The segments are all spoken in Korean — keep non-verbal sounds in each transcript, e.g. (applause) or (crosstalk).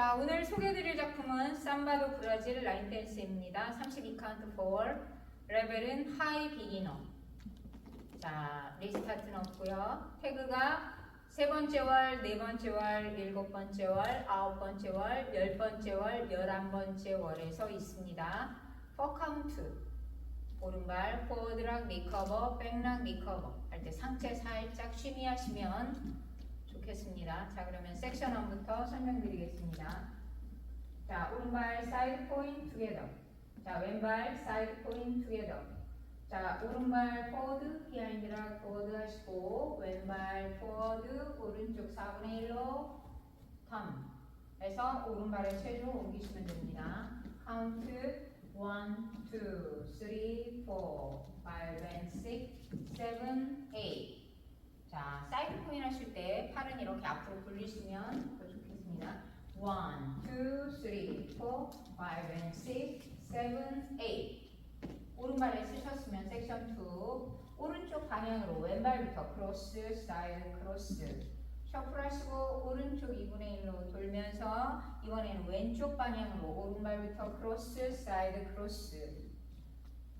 자, 오늘 소개해드릴 작품은 삼바도 브라질 라인 댄스입니다. 32카운트 4 레벨은 하이 비기너. 자, 리스타트는 없고요. 태그가 세 번째 월, 네 번째 월, 일곱 번째 월, 아홉 번째 월, 열 번째 월, 열한 번째 월에서 있습니다. 4카운트. 오른발 포워드락 리커버, 백락 리커버 할 때 상체 살짝 쉬미 하시면 좋겠습니다. 자, 그러면 섹션 1부터 설명드리겠습니다. 자, 오른발 사이드 포인트 투게더. 자, 왼발 사이드 포인트 투게더. 자, 오른발 포워드 비하인드락 포워드 하시고 왼발 포워드 오른쪽 4분의 1로 텀 해서 오른발의 체중 옮기시면 됩니다. 카운트 1, 2, 3, 4, 5, and 6, 7, 8 자, 사이드 포인 하실 때 팔은 이렇게 앞으로 굴리시면 더 좋겠습니다. 1, 2, 3, 4, 5, and 6, 7, 8 오른발에 쓰셨으면 섹션 2 오른쪽 방향으로 왼발부터 크로스, 사이드 크로스. 셔플 하시고 오른쪽 2분의 1로 돌면서 이번에는 왼쪽 방향으로 오른발부터 크로스, 사이드 크로스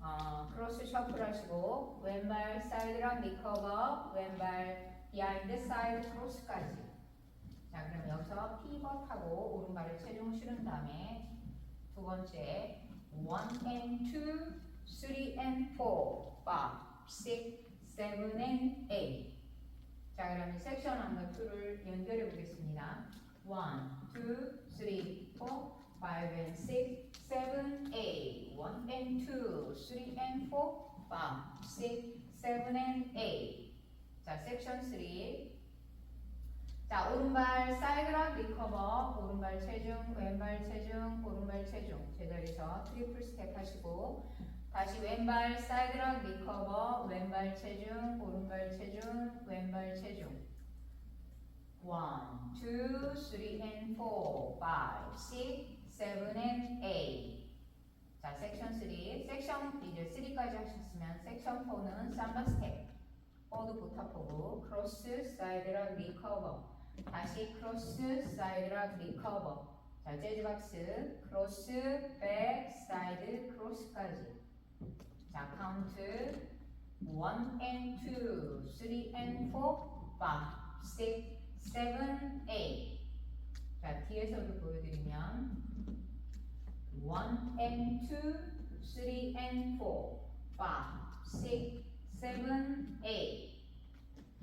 어, 크로스 셔플 하시고 왼발 사이드랑 리커버 왼발 비하인드 사이드 크로스까지. 자 그럼 여기서 피벗하고 오른발을 체중 실은 다음에 두 번째 1 and 2 3 and 4 5 6 7 and 8 자 그러면 섹션 1과 2를 연결해 보겠습니다. 1 2 3 4 5 and 6 7 8 1 and 2 3 and 4 5 6 7 and 8자 섹션 3 자 오른발 사이드락 리커버. 오른발 체중 왼발 체중 오른발 체중. 제자리에서 트리플 스텝 하시고. 다시 왼발 사이드락 리커버. 왼발 체중 오른발 체중 왼발 체중. 1, 2, 3 and 4, 5, 6, 7 and 8 자 섹션 3 섹션 이제 3까지 하셨으면 섹션 4는 삼바 스텝 포드 보타포브 크로스 사이드락 리커버 다시 크로스 사이드락 리커버 자 재즈박스 크로스 백 사이드 크로스까지. 자 카운트 1 and 2 3 and 4 5 6 7 8 자 뒤에서도 보여드리면 1 and 2 3 and 4 5 6 7 8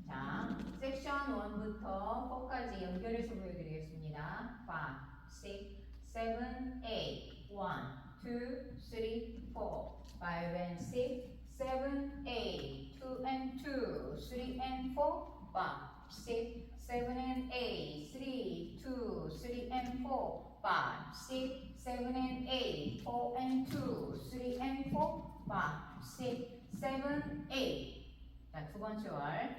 자, 섹션 1부터 4까지 연결해서 보여드리겠습니다. 5, 6, 7, 8, 1, 2, 3, 4, 5 and 6, 7, 8, 2 and 2, 3 and 4, 5, 6, 7 and 8, 3, 2, 3 and 4, 5, 6, 7 and 8, 4 and 2, 3 and 4, 5, 6, 7, 8. 자, 두 번째 월.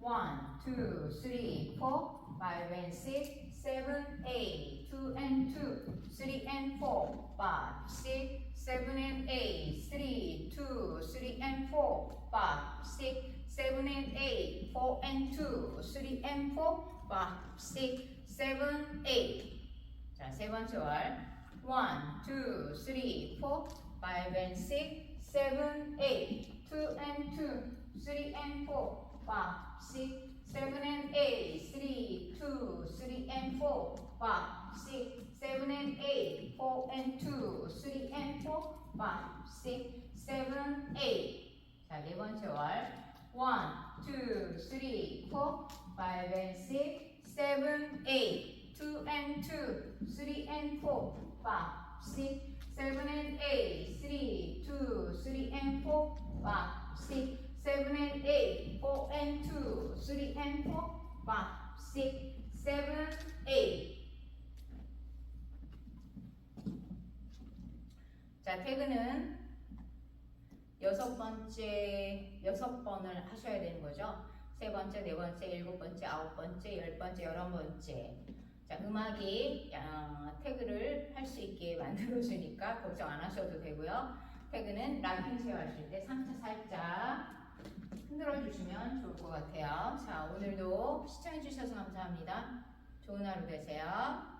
1, 2, 3, 4, 5 and 6, 7, 8, 2 and 2, 3 and 4, 5, 6, 7 and 8, 3, 2, 3 and 4, 5, 6, 7 and 8, 4 and 2, 3 and 4, 5, 6, 7, 8. 자, 세 번째 월. 1, 2, 3, 4, 5 and 6, 7, 8, 2 and 2, 3 and 4, 5, 6, 7 and 8, 3, 2, 3 and 4, 5, 6, 7 and 8, 4 and 2, 3 and 4, 5, 6, 7, 8. 자, 네 번째 월. 1, 2, 3, 4, 5 and 6, 7, 8, 2 and 2, 3 and 4, 5, 6, 7 and 8, 3, 2, 3 and 4, 5, 6, 7 and 8, 4 and 2, 3 and 4, 5, 6, 7, 8. 자, 태그는 여섯 번째, 여섯 번을 하셔야 되는 거죠. 세 번째, 네 번째, 일곱 번째, 아홉 번째, 열 번째, 열한 번째. 자, 음악이 어, 태그를 할 수 있게 (laughs) 만들어주니까 걱정 안 하셔도 되고요. 태그는 락핑 쉐어하실 때 상체 살짝 흔들어 주시면 좋을 것 같아요. 자, 오늘도 시청해 주셔서 감사합니다. 좋은 하루 되세요.